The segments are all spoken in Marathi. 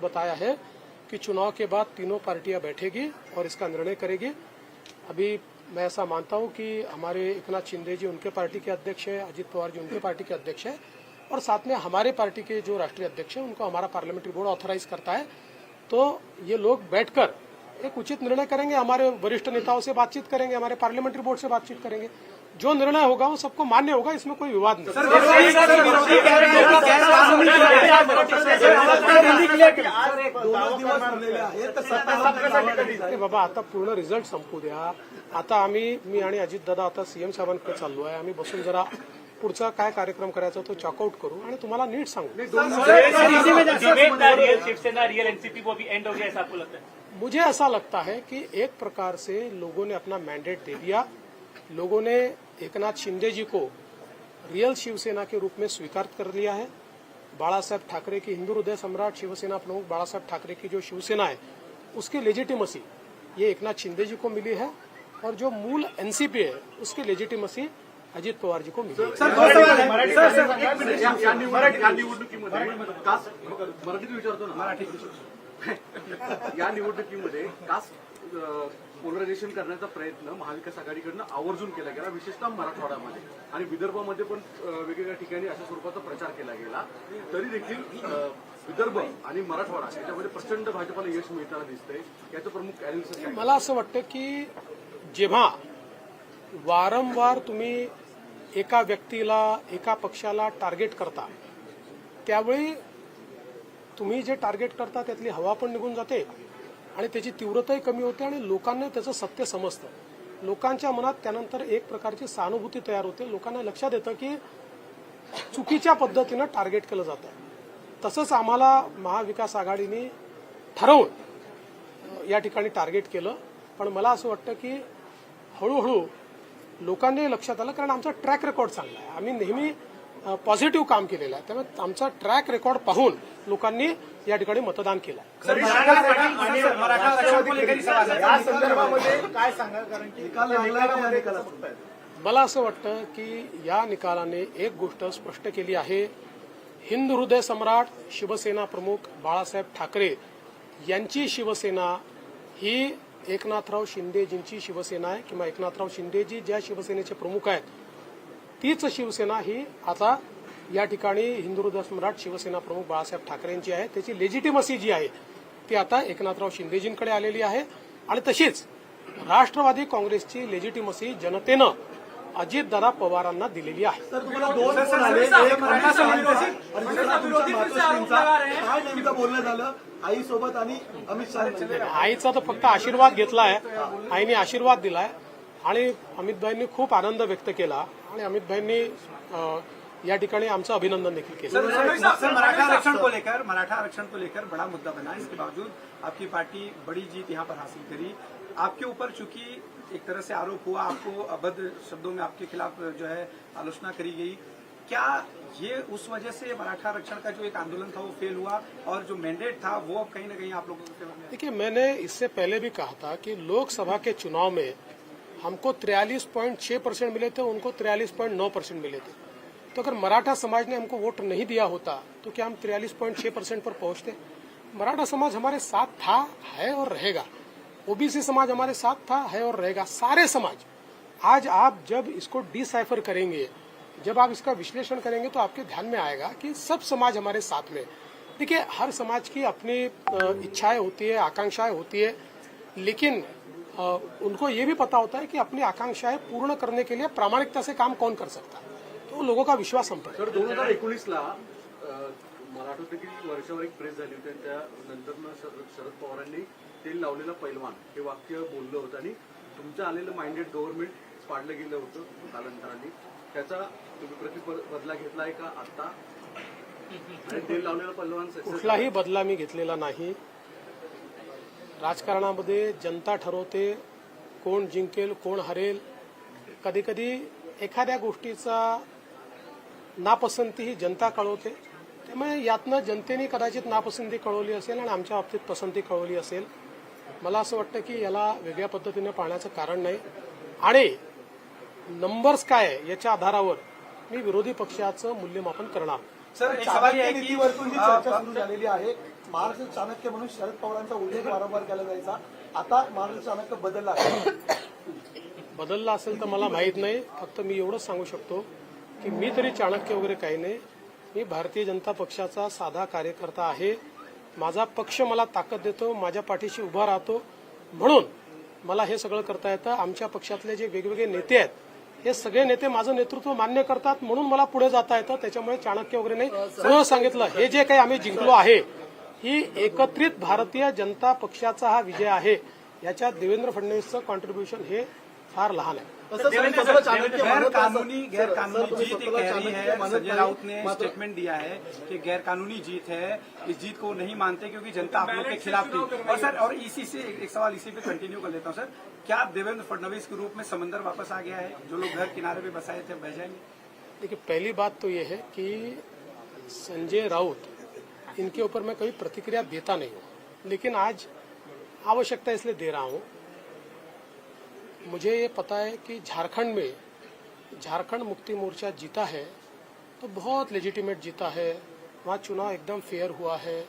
बताया है कि चुनाव के बाद तीनों पार्टियाँ बैठेगी और इसका निर्णय करेगी। अभी मैं ऐसा मानता हूँ कि हमारे एकनाथ शिंदे जी उनके पार्टी के अध्यक्ष है, अजित पवार जी उनके पार्टी के अध्यक्ष है, और साथ में हमारे पार्टी के जो राष्ट्रीय अध्यक्ष है, उनको हमारा पार्लियामेंट्री बोर्ड ऑथराइज करता है। तो ये लोग बैठकर एक उचित निर्णय करेंगे, हमारे वरिष्ठ नेताओं से बातचीत करेंगे, हमारे पार्लियामेंट्री बोर्ड से बातचीत करेंगे। जो निर्णय होगा वो सबको मान्य होगा इसमें कोई विवाद नहीं बाबा आता पूर्ण रिझल्ट संपू द्या आता आम्ही मी आणि अजितदादा आता सीएम साहेबांकडे चाललो आहे आम्ही बसून जरा पुढचा काय कार्यक्रम करायचा तो चॉकआउट करू आणि तुम्हाला नीट सांगू हो है मुझे ऐसा लगता है कि एक प्रकार से लोगों ने अपना मैंडेट दे दिया लोगों ने एकनाथ शिंदे जी को रियल शिवसेना के रूप में स्वीकार कर लिया है। बाला साहब ठाकरे की हिंदू हृदय सम्राट शिवसेना प्रमुख बाला साहब ठाकरे की जो शिवसेना है उसकी लेजिटिमसी ये एकनाथ शिंदे जी को मिली है और जो मूल एनसीपी है उसकी लेजिटिमसी अजित पवार जी को मिली है। या निवडणुकीमध्ये कास्ट मराठीत विचारतो ना मराठी या निवडणुकीमध्ये कास्ट पोलरायझेशन करण्याचा प्रयत्न महाविकास आघाडीकडनं आवर्जून केला गेला विशेषतः मराठवाड्यामध्ये. आणि विदर्भामध्ये पण वेगवेगळ्या ठिकाणी अशा स्वरूपाचा प्रचार केला गेला. तरी देखील विदर्भ आणि मराठवाडा याच्यामध्ये प्रचंड भाजपाला यश मिळताना दिसतंय. याचं प्रमुख अॅनालिसिस मला असं वाटतं की जेव्हा वारंवार तुम्ही एका व्यक्तीला एका पक्षाला टार्गेट करता त्यावेळी तुम्ही जे टार्गेट करता त्यातली हवा पण निघून जाते. आणि त्याची तीव्रताही कमी होते आणि लोकांना त्याचं सत्य समजतं. लोकांच्या मनात त्यानंतर एक प्रकारची सहानुभूती तयार होते. लोकांना लक्षात येतं की चुकीच्या पद्धतीनं टार्गेट केलं जातं. तसंच आम्हाला महाविकास आघाडीने ठरवून या ठिकाणी टार्गेट केलं. पण मला असं वाटतं की हळूहळू लोकांनी लक्षात आलं कारण आमचा ट्रॅक रेकॉर्ड चांगला आहे. आम्ही नेहमी पॉझिटिव्ह काम केलेलं आहे. त्यामुळे आमचा ट्रॅक रेकॉर्ड पाहून लोकांनी या ठिकाणी मतदान केलं. या संदर्भामध्ये काय सांगाल कारण की निकाल लागला आहे या निकालाचा मला असं वाटतं की या निकालाने एक गोष्ट स्पष्ट केली आहे. हिंद हृदय सम्राट शिवसेना प्रमुख बाळासाहेब ठाकरे यांची शिवसेना ही एकनाथराव शिंदेजींची शिवसेना आहे किंवा एकनाथराव शिंदेजी ज्या शिवसेनेचे प्रमुख आहेत तीच शिवसेना ही आता या ठिकाणी हिंदू हृदय सम्राट शिवसेना प्रमुख बाळासाहेब ठाकरेंची आहे त्याची लेजिटिमसी जी आहे ती आता एकनाथराव शिंदेजींकडे आलेली आहे आणि तशीच राष्ट्रवादी काँग्रेसची लेजिटिमसी जनतेनं अजितदादा पवारांना दिलेली आहे तर तुम्हाला दोन फोन आले एक अमित शहाचा आणि आईचा तर फक्त आशीर्वाद घेतलाय आईने आशीर्वाद दिलाय आणि अमितभाईंनी खूप आनंद व्यक्त केला आणि अमितभाईंनी या ठिकाणी आमचं अभिनंदन देखील केलं. सर मराठा आरक्षण को लेकर मराठा आरक्षण को लेकर बड़ा मुद्दा बना इसके बावजूद आपकी पार्टी बड़ी जीत यहाँ पर हासिल करी। आपके ऊपर चूंकि एक तरह से आरोप हुआ आपको अभद्र शब्दों में आपके खिलाफ जो है आलोचना करी गई। क्या ये उस वजह से मराठा आरक्षण का जो एक आंदोलन था वो फेल हुआ और जो मैंडेट था वो अब कहीं ना कहीं आप लोगों के देखिए मैंने इससे पहले भी कहा था कि लोकसभा के चुनाव में हमको तिरयालीस पॉइंट छह परसेंट मिले थे, उनको तिरयालीस पॉइंट नौ परसेंट मिले थे। तो अगर मराठा समाज ने हमको वोट नहीं दिया होता तो क्या हम तिरयालीस पॉइंट छह परसेंट पर पहुँचते? मराठा समाज हमारे साथ था, है और रहेगा। ओबीसी समाज हमारे साथ था, है और रहेगा। सारे समाज, आज आप जब इसको डिसाइफर करेंगे, जब आप इसका विश्लेषण करेंगे तो आपके ध्यान में आएगा कि सब समाज हमारे साथ में। देखिए, हर समाज की अपनी इच्छाएँ होती है, आकांक्षाएँ होती है, लेकिन उनको ये भी पता होता है कि अपनी आकांक्षाएं पूर्ण करने के लिए प्रामाणिकता से काम कौन कर सकता है। तो लोगों का विश्वास है। तर दोन हजार एकोणीसला मला आठवतं की वर्षावर एक प्रेस झाली होती आणि त्यानंतर शरद शरद पवारांनी तेल लावलेलं पैलवान हे वाक्य बोललं होतं आणि तुमचं आलेलं माइंडेड गव्हर्नमेंट पाडलं गेलं होतं कालांतराने. त्याचा तुम्ही प्रतिबदला घेतलाय का आता आणि तेल लावलेलं पैलवान कुठलाही बदला मी घेतलेला नाही. राजकारणामध्ये जनता ठरवते कोण जिंकेल कोण हरेल. कधी कधी एखाद्या गोष्टीचा नापसंती ही जनता कळवते. त्यामुळे यातनं जनतेने कदाचित नापसंती कळवली असेल आणि आमच्या बाबतीत पसंती कळवली असेल. मला असं वाटतं की याला वेगळ्या पद्धतीने पाहण्याचं कारण नाही. आणि नंबर्स काय आहे याच्या आधारावर मी विरोधी पक्षाचं मूल्यमापन करणार. सर चाणक्य नीतीवरतून जी चर्चा सुरू झालेली आहे महाराष्ट्र चाणक्य म्हणून शरद पवारांचा उल्लेख वारंवार केला जायचा. आता महाराष्ट्र चाणक्य बदलला आहे. बदलला असेल तर मला माहीत नाही. फक्त मी एवढंच सांगू शकतो की मी तरी चाणक्य वगैरे काही नाही. मी भारतीय जनता पक्षाचा साधा कार्यकर्ता आहे. माझा पक्ष मला ताकद देतो माझ्या पाठीशी उभा राहतो. म्हणून मला हे सगळं करता येतं. आमच्या पक्षातले जे वेगवेगळे नेते आहेत हे सगळे नेते माझं नेतृत्व मान्य करतात म्हणून मला पुढे जाता येतं त्याच्यामुळे चाणक्य वगैरे नाही. म्हणून सांगितलं. हे जे काही आम्ही जिंकलो आहे ही एकत्रित भारतीय जनता पक्षाचा हा विजय आहे. याच्यात देवेंद्र फडणवीसचं कॉन्ट्रीब्युशन हे फार लहान आहे. कानूनी गैर कानूनी जीत कह रही है संजय राउत ने स्टेटमेंट दिया है कि गैर कानूनी जीत है इस जीत को नहीं मानते क्योंकि जनता आप लोग के खिलाफ थी। और सर और इसी से एक सवाल इसी पे कंटिन्यू कर लेता हूँ सर। क्या देवेंद्र फडणवीस के रूप में समंदर वापस आ गया है? जो लोग घर किनारे पे बसाए थे बह जाएँगे। देखिए पहली बात तो ये है कि संजय राउत इनके ऊपर मैं कभी प्रतिक्रिया देता नहीं हूँ। लेकिन आज आवश्यकता इसलिए दे रहा हूँ मुझे ये पता है कि झारखंड में झारखंड मुक्ति मोर्चा जीता है तो बहुत लेजिटिमेट जीता है। वहाँ चुनाव एकदम फेयर हुआ है।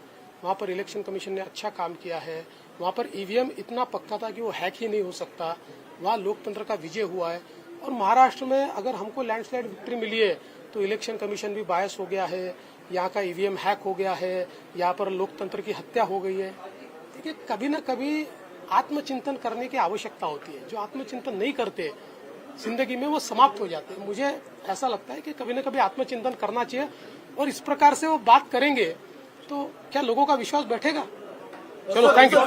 वहाँ पर इलेक्शन कमीशन ने अच्छा काम किया है। वहाँ पर ईवीएम इतना पक्का था कि वो हैक ही नहीं हो सकता। वहाँ लोकतंत्र का विजय हुआ है। और महाराष्ट्र में अगर हमको लैंडस्लाइड विक्ट्री मिली है तो इलेक्शन कमीशन भी बायस हो गया है। यहाँ का ईवीएम हैक हो गया है। यहाँ पर लोकतंत्र की हत्या हो गई है। देखिए, कभी ना कभी आत्मचिंतन करने की आवश्यकता होती है। जो आत्मचिंतन नहीं करते, ज़िंदगी में वो समाप्त हो जाते हैं। मुझे ऐसा लगता है कि कभी ना कभी आत्मचिंतन करना चाहिए और इस प्रकार से वो बात करेंगे तो क्या लोगों का विश्वास बैठेगा? चलो थैंक यू